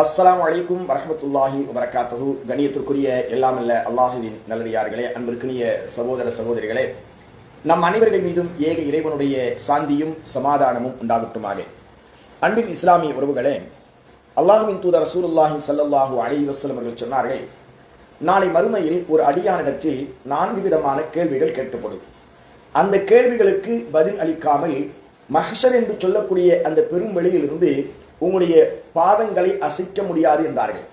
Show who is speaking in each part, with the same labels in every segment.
Speaker 1: அஸ்லாம் வலைக்கும் வரமத்துல்லாஹி வரகாத்தகு கணியத்திற்குரிய எல்லாமல்ல அல்லாஹுவின் நல்லடியார்களே அன்பிற்குரிய சகோதர சகோதரிகளே நம் அனைவர்கள் மீதும் ஏக இறைவனுடைய சாந்தியும் சமாதானமும் உண்டாகட்டுமாக. அன்பின் இஸ்லாமிய உறவுகளே அல்லாஹுவின் தூதர் ரசூலுல்லாஹி சல்லாஹு அலி வசலம் அவர்கள் சொன்னார்கள் நாளை மறுமையில் ஒரு அடியானிடத்தில் நான்கு விதமான கேள்விகள் கேட்கப்படும். அந்த கேள்விகளுக்கு பதில் அளிக்காமல் மஹஷர் என்று சொல்லக்கூடிய அந்த பெரும் வெளியிலிருந்து உங்களுடைய பாதங்களை அசைக்க முடியாது என்றார்கள்.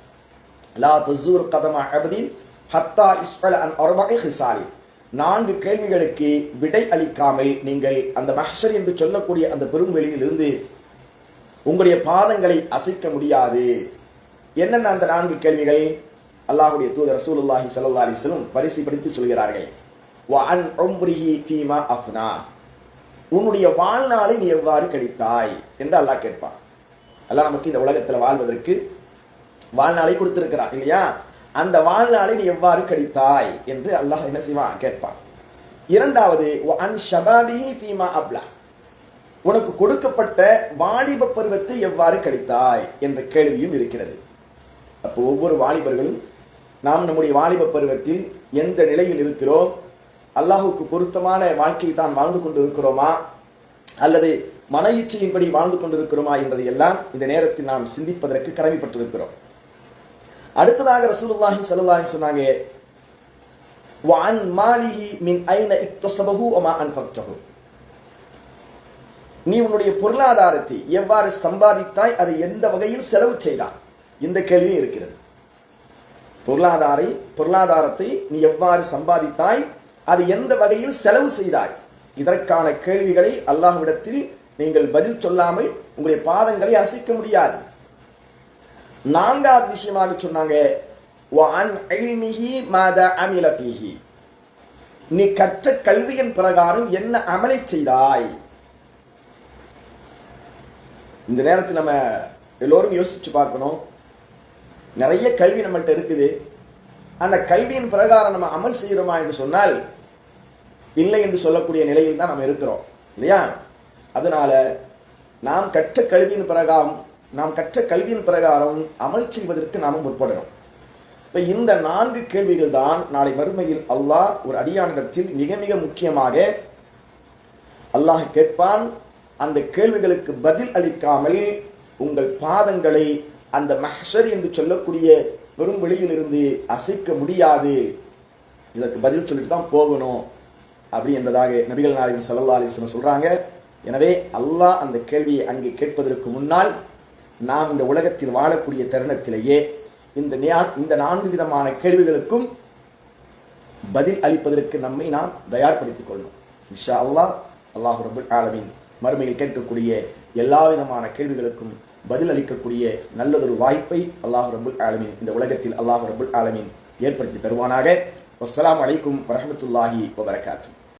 Speaker 1: லா தசூர் கதமா அபதின் ஹத்தா இஸ்வல் அன் ஒர்வகை ஹிசாரி நான்கு கேள்விகளுக்கு விடை அளிக்காமல் நீங்கள் அந்த மஹர் என்று சொல்லக்கூடிய அந்த பெரும் வெளியிலிருந்து உங்களுடைய பாதங்களை அசைக்க முடியாது. என்னென்ன அந்த நான்கு கேள்விகள்? அல்லாஹுடைய தூதர் ரசூலுல்லாஹி ஸல்லல்லாஹு அலைஹி பரிசுப்படுத்தி சொல்கிறார்கள். வா அன் உம்ரிஹி ஃபீமா அஃப்னா. உன்னுடைய வாழ்நாளை நீ எவ்வாறு கழித்தாய்? என்று அல்லாஹ் கேட்பான். அல்லாஹ் நமக்கு இந்த உலகத்தில் வாழ்வதற்கு வாழ்நாளை கொடுத்திருக்கிறான் இல்லையா? அந்த வாழ்நாளை நீ எவ்வாறு கழித்தாய் என்று அல்லாஹ் என்ன செய்வான்? கேட்பான். இரண்டாவது அன் ஃபீமா அப்லா உனக்கு கொடுக்கப்பட்ட வாலிப பருவத்தை எவ்வாறு கழித்தாய் என்ற கேள்வியும் இருக்கிறது. அப்போ ஒவ்வொரு வாலிபர்களும் நாம் நம்முடைய வாலிப பருவத்தில் எந்த நிலையில் இருக்கிறோம்? அல்லாஹுக்கு பொருத்தமான வாழ்க்கையை தான் வாழ்ந்து கொண்டு இருக்கிறோமா அல்லது மன இச்சையின்படி வாழ்ந்து கொண்டிருக்கிறோமா என்பதை எல்லாம் இந்த நேரத்தில் நாம் சிந்திப்பதற்கு கடமைப்பட்டிருக்கிறோம். அடுத்ததாக ரசூலுல்லாஹி ஸல்லல்லாஹு சொன்னாங்க வான் மாலிஹி மின் ஐன இக்தஸபஹு வமா நீ உன்னுடைய பொருளாதாரத்தை எவ்வாறு சம்பாதித்தாய் அதை எந்த வகையில் செலவு செய்தாய்? இந்த கேள்வியும் இருக்கிறது. பொருளாதாரை பொருளாதாரத்தை நீ எவ்வாறு சம்பாதித்தாய் அது எந்த வகையில் செலவு செய்தாய்? இதற்கான கேள்விகளை அல்லாஹ்விடத்தில் நீங்கள் பதில் சொல்லாமல் உங்களுடைய பாதங்களை அசைக்க முடியாது. நான்காவது விஷயமாக சொன்னாங்க நீ கற்ற கல்வியின் பிரகாரம் என்ன அமலை செய்தாய்? இந்த நேரத்தில் நம்ம எல்லோரும் யோசிச்சு பார்க்கணும். நிறைய கல்வி நம்மள்கிட்ட இருக்குது. அந்த கல்வியின் பிரகாரம் நம்ம அமல் செய்கிறோமா என்று சொன்னால் இல்லை என்று சொல்லக்கூடிய நிலையில் தான் நம்ம இருக்கிறோம். இல்லையா? அதனால நாம் கற்ற கல்வியின் பிரகாரம் நாம் கற்ற கல்வியின் பிரகாரம் அமல் செய்வதற்கு நாம் முற்படணும். இப்போ இந்த நான்கு கேள்விகள் தான் நாளை மறுமையில் அல்லாஹ் ஒரு அடியானிடத்தில் மிக மிக முக்கியமாக அல்லாஹ் கேட்பான். அந்த கேள்விகளுக்கு பதில் அளிக்காமல் உங்கள் பாதங்களை அந்த மஹ்ஷர் என்று சொல்லக்கூடிய பெரும் வெளியிலிருந்து அசைக்க முடியாது. இதற்கு பதில் சொல்லிட்டு தான் போகணும். அப்படி என்பதாக நபிகள் நாயகம் சல்லா அலிஸ்லம் சொல்றாங்க. எனவே அல்லாஹ் அந்த கேள்வியை அங்கே கேட்பதற்கு முன்னால் நாம் இந்த உலகத்தில் வாழக்கூடிய தருணத்திலேயே இந்த இந்த நான்கு விதமான கேள்விகளுக்கும் பதில் அளிப்பதற்கு நம்மை நாம் தயார்படுத்திக் கொள்ளணும். இஷா அல்லாஹ் அல்லாஹ் ரபுல் ஆலமின் மறுமையில் கேட்கக்கூடிய எல்லா விதமான கேள்விகளுக்கும் பதில் அளிக்கக்கூடிய நல்லதொரு வாய்ப்பை அல்லாஹ் ரபுல் ஆலமின் இந்த உலகத்தில் அல்லாஹ் ரபுல் ஆலமீன் ஏற்படுத்தி தருவானாக. வஸ்ஸலாமு அலைக்கும் வரமத்துல்லாஹி வபரகாத்துஹு